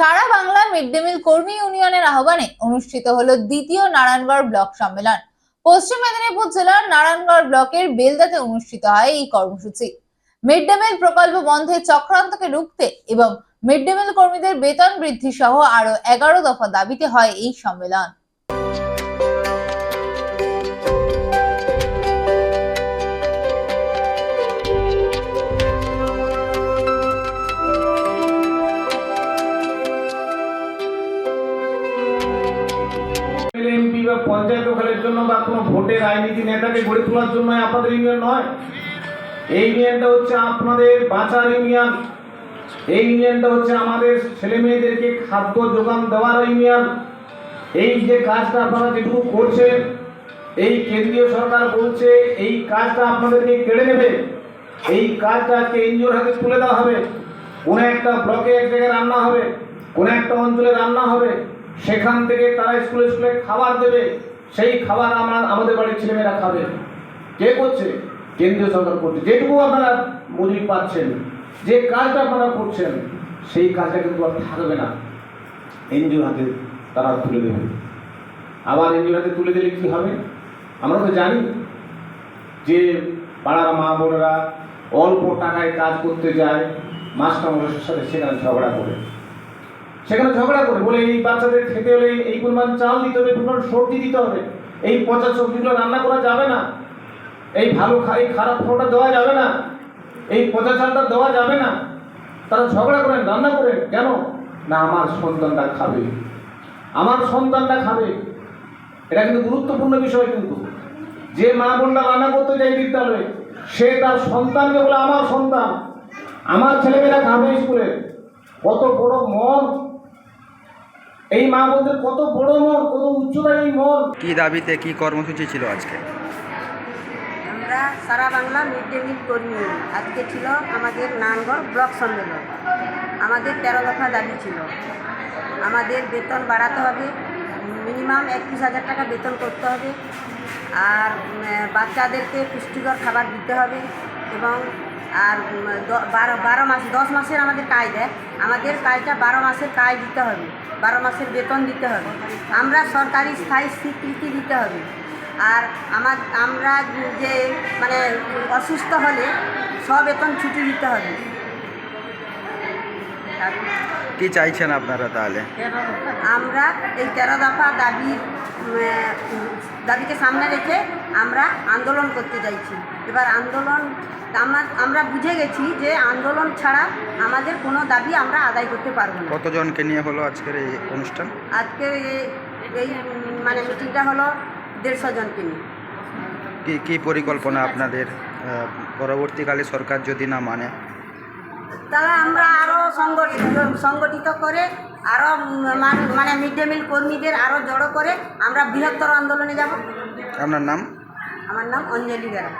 সারা Bangla mid day meal কর্মী ইউনিয়নের আহ্বানে অনুষ্ঠিত হলো দ্বিতীয় নারায়ণগড় ব্লক সম্মেলন। পশ্চিম মেদিনীপুর জেলার নারায়ণগড় ব্লকের বেলদাতে অনুষ্ঠিত হয় এই কর্মসূচি। মিড ডে মিল প্রকল্প বন্ধে চক্রান্তকে রুখতে এবং মিড ডে মিল কর্মীদের বেতন বৃদ্ধি সহ আরও এগারো দফা দাবিতে হয় এই সম্মেলন। এমপি বা পঞ্চায়েত দখলের জন্য বা কোনো ভোটের রাজনীতি নেতাকে গড়ে তোলার জন্য আপনাদের ইউনিয়ন নয়। এই ইউনিয়নটা হচ্ছে আপনাদের বাঁচার ইউনিয়ন। এই ইউনিয়নটা হচ্ছে আমাদের ছেলে মেয়েদেরকে খাদ্য যোগান দেওয়ার ইউনিয়ন। এই যে কাজটা আপনারা যেটুকু করছেন, এই কেন্দ্রীয় সরকার বলছে এই কাজটা আপনাদেরকে কেড়ে নেবে। এই কাজটা আজকে এনজিওর হাতে তুলে দেওয়া হবে। কোনো একটা ব্লকে এক জায়গায় রান্না হবে, কোনো একটা অঞ্চলে রান্না হবে। সেখান থেকে তারা স্কুলে স্কুলে খাবার দেবে, সেই খাবার আমরা আমাদের বাড়ির ছেলেমেয়েরা খাবে। কে করছে? কেন্দ্রীয় সরকার করছে। যেটুকু আপনারা মজুরি পাচ্ছেন, যে কাজটা আপনারা করছেন, সেই কাজটা কিন্তু আর থাকবে না। এনজিওর হাতে তারা তুলে দেবে। আবার এনজিওর হাতে তুলে দিলে কী হবে? আমরা তো জানি যে পাড়ার মা বোনেরা অল্প টাকায় কাজ করতে যায়, মাস্টারমশাইয়ের সাথে সেখানে ঝগড়া করে। সেখানে ঝগড়া করে বলে, এই বাচ্চাদের খেতে হলে এই পরিমাণ চাল দিতে হবে, পরিমাণ সবজি দিতে হবে। এই পচা সবজিগুলো রান্না করা যাবে না। এই ভালো এই খারাপ খাওয়াটা দেওয়া যাবে না। এই পচা চালটা দেওয়া যাবে না। তারা ঝগড়া করেন, রান্না করেন। কেন? না, আমার সন্তানটা খাবে। আমার সন্তানটা খাবে। এটা কিন্তু গুরুত্বপূর্ণ বিষয় কিন্তু। যে মা বোনরা রান্না করতে যায় বিদ্যালয়ে, সে তার সন্তানকে বলে, আমার সন্তান, আমার ছেলেমেয়েরা খাবে স্কুলে। কত বড় মন এই মা বোনদের কত বড় মন কত উচ্চতার এই মন কি দাবিতে কি কর্মসূচি ছিল আজকে? আমরা সারা বাংলা মিড ডে মিল কর্মী। আজকে ছিল আমাদের নানগড় ব্লক সম্মেলন। আমাদের তেরো দফা দাবি ছিল। আমাদের বেতন বাড়াতে হবে মিনিমাম একত্রিশ হাজার টাকা বেতন করতে হবে। আর বাচ্চাদেরকে পুষ্টিকর খাবার দিতে হবে এবং আর বারো বারো মাস, দশ মাসের আমাদের কাজ দেয় আমাদের কাজটা বারো মাসের কাজ দিতে হবে। বারো মাসের বেতন দিতে হবে। আমরা সরকারি স্থায়ী স্বীকৃতি দিতে হবে। আর আমার, আমরা যে মানে অসুস্থ হলে সব সবেতন ছুটি দিতে হবে। কি চাইছেন আপনারা তাহলে? আমরা এই তেরো দফা দাবি দাবিকে সামনে রেখে আমরা আন্দোলন করতে চাইছি। এবার আন্দোলন আমার আমরা বুঝে গেছি যে আন্দোলন ছাড়া আমাদের কোনো দাবি আমরা আদায় করতে পারব না। কতজনকে নিয়ে হলো আজকের এই অনুষ্ঠান? আজকে এই- এই মানে মিটিংটা হলো দেড়শো জনকে নিয়ে। কি কি পরিকল্পনা আপনাদের? পরবর্তীকালে সরকার যদি না মানে? তাহলে আমরা আরও সংগঠিত সংগঠিত করে আরও মানে মিড ডে মিল কর্মীদের আরও জড়ো করে আমরা বৃহত্তর আন্দোলনে যাব। আপনার নাম? আমার নাম অঞ্জলি বেরা।